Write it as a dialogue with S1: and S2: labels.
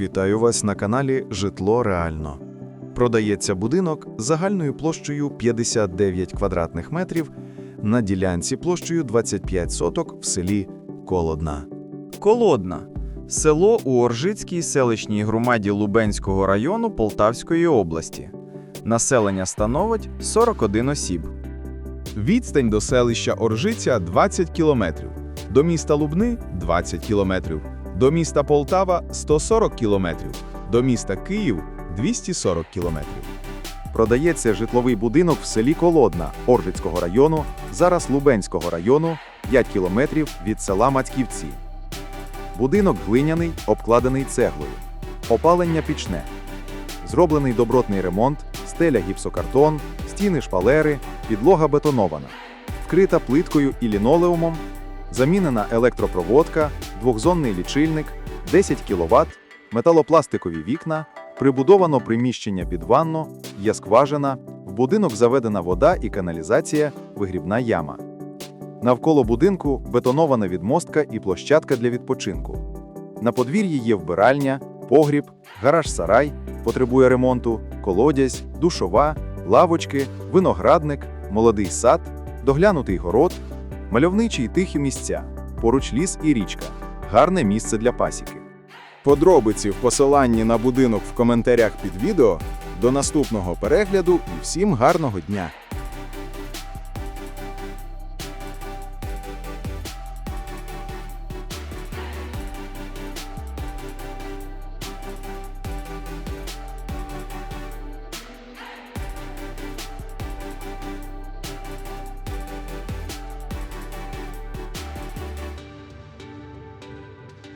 S1: Вітаю вас на каналі Житло Реально. Продається будинок загальною площею 59 квадратних метрів на ділянці площею 25 соток в селі Колодна.
S2: Колодна село у Оржицькій селищній громаді Лубенського району Полтавської області. Населення становить 41 осіб.
S3: Відстань до селища Оржиця 20 кілометрів, до міста Лубни 20 кілометрів, до міста Полтава 140 кілометрів, до міста Київ 240 кілометрів.
S1: Продається житловий будинок в селі Колодна Оржицького району, зараз Лубенського району, 5 кілометрів від села Мацьківці. Будинок глиняний, обкладений цеглою. Опалення пічне. Зроблений добротний ремонт, стеля гіпсокартон, стіни шпалери, підлога бетонована. Вкрита плиткою і лінолеумом, замінена електропроводка, двохзонний лічильник, 10 кВт, металопластикові вікна, прибудовано приміщення під ванну, є скважина, в будинок заведена вода і каналізація, вигрібна яма. Навколо будинку бетонована відмостка і площадка для відпочинку. На подвір'ї є вбиральня, погріб, гараж-сарай, потребує ремонту, колодязь, душова, лавочки, виноградник, молодий сад, доглянутий город, мальовничі й тихі місця, поруч ліс і річка, гарне місце для пасіки.
S3: Подробиці в посиланні на будинок в коментарях під відео. До наступного перегляду і всім гарного дня!